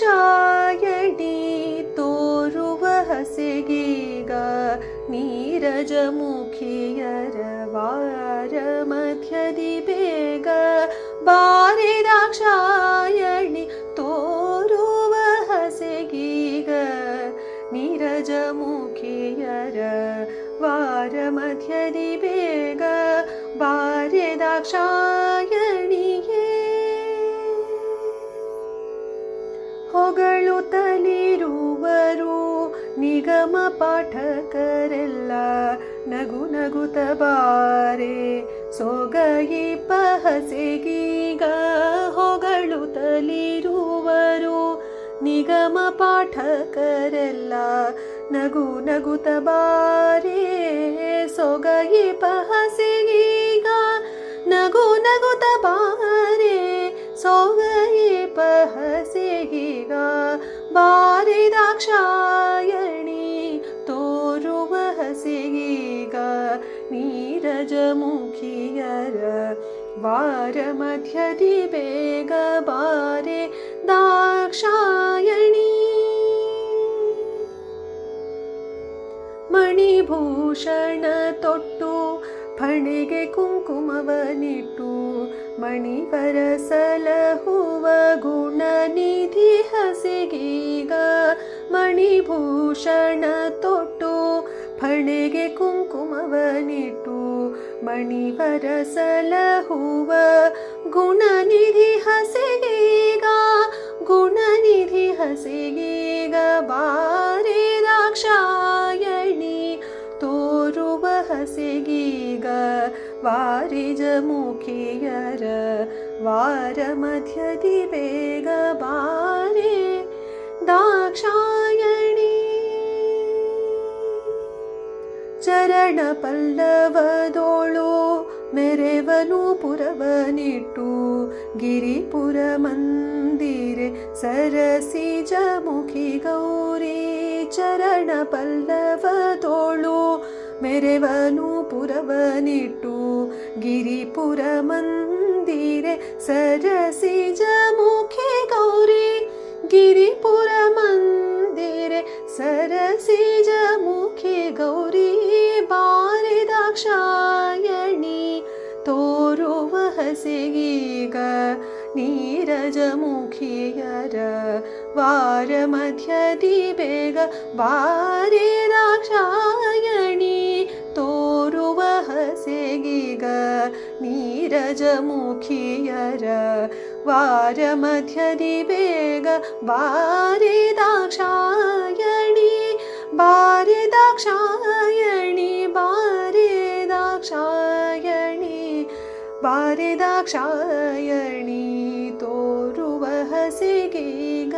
ಬಾರಿದಾಕ್ಷಾಯಣಿ ತೋರುವ ಹಸೆಗೀಗ ನೀರಜಮುಖಿಯರ ವಾರ ಮಧ್ಯದಿ ಬೇಗ ಬಾರಿದಾಕ್ಷಾಯಣಿ ತೋರುವ ಹಸೆಗೀಗ ನೀರಜಮುಖಿಯರ ವಾರ ಮಧ್ಯದಿ ಬೇಗ ಹೊಗಳುತ್ತಲಿರುವರು ನಿಗಮ ಪಾಠಕರೆಲ್ಲ ನಗು ನಗುತ ಬಾರೆ, ಸೊಗಯಿ ಪಹಸೆಗೀಗ ಹೊಗಳುತ್ತಲಿರುವರು ನಿಗಮ ಪಾಠಕರೆಲ್ಲ ನಗು ನಗುತ ಬಾರೆ, ಸೊಗಯಿ ಪಹಸೆಗೀಗ ಬಾರಿದಾಕ್ಷಾಯಣಿ ತೋರುವ ಹಸೆಗೀಗ ನೀರಜ ಮುಖಿಯರ ವಾರ ಮಧ್ಯದಿ ಬೇಗ ಬಾರೆ ದಾಕ್ಷಾಯಣಿ ಮಣಿಭೂಷಣ ತೊಟ್ಟು ಫಣೆಗೆ ಕುಂಕುಮವನಿಟ್ಟು ಮಣಿವರ ಸಲಹುವ ಗುಣನಿಧಿ ಹಸೆಗೀಗ ಮಣಿಭೂಷಣ ತೊಟ್ಟು ಫಣೆಗೆ ಕುಂಕುಮವನಿಟ್ಟು ಮಣಿವರ ಸಲಹುವ ಗುಣನಿಧಿ ಹಸೆಗೀಗ ಗುಣನಿಧಿ ಹಸೆಗೀಗ ಬಾರೆ ದಾಕ್ಷಾಯಣಿ ತೋರುವ ಹಸೆಗೀಗ ವಾರಿಜ ಮುಖಿಯರ ವಾರ ಮಧ್ಯದಿ ಬೇಗ ಬಾರೆ चरण चरणपल्लवदोळो मेरेवनु पुरवनिटु गिरिपुरमन्दिरे सरसिजमुखि गौरी चरणपल्लवदोळो मेरेवनु पुरवनिटु गिरिपुरमन्दिरे सरसिजमुखि गौरी गिरिपुर सरसिजमुखि गौरी वारिदाक्षायणि तोरु हसि गी गीरजमुखीयर वार मध्य दिवेग वारिदाक्षायणि तोरु हसि शायणि बारे क्षायणि बारे क्षायणि तोरु हसि ग